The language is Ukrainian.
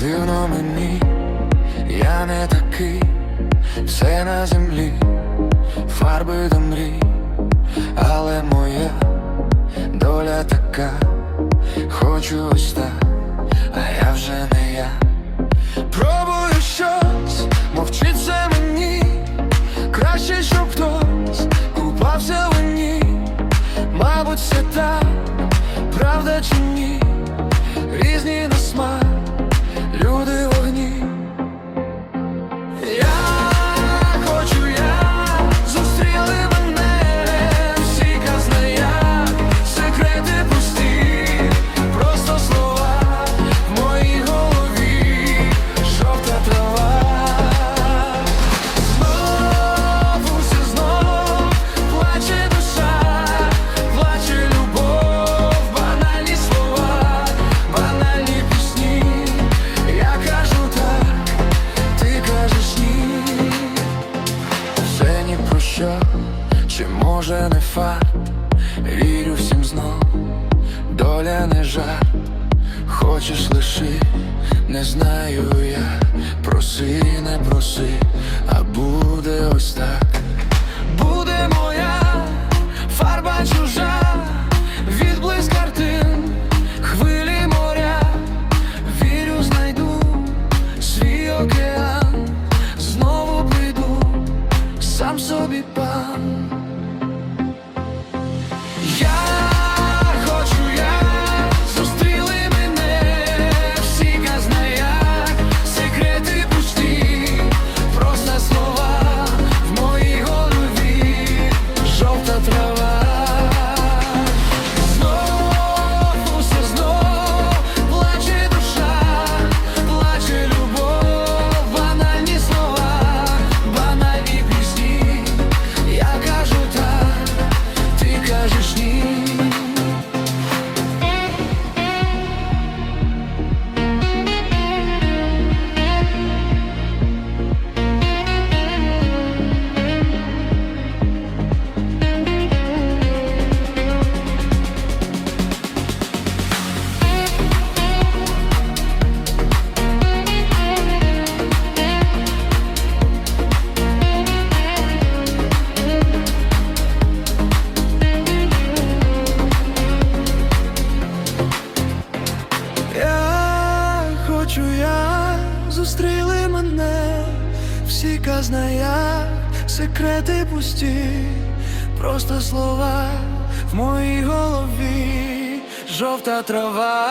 Дивно мені, я не такий, все на землі, фарби до мрій, але моя доля така, хочу ось так, а я вже не я. Пробую щось, мовчиться мені, краще, щоб хтось купався в ній, мабуть, це так, правда чи ні, що, чи може не факт, вірю всім знов, доля не жарт. Хочеш лиши, не знаю я, проси, не проси, 翅 всі казная, секрети пусті, просто слова в моїй голові, жовта трава.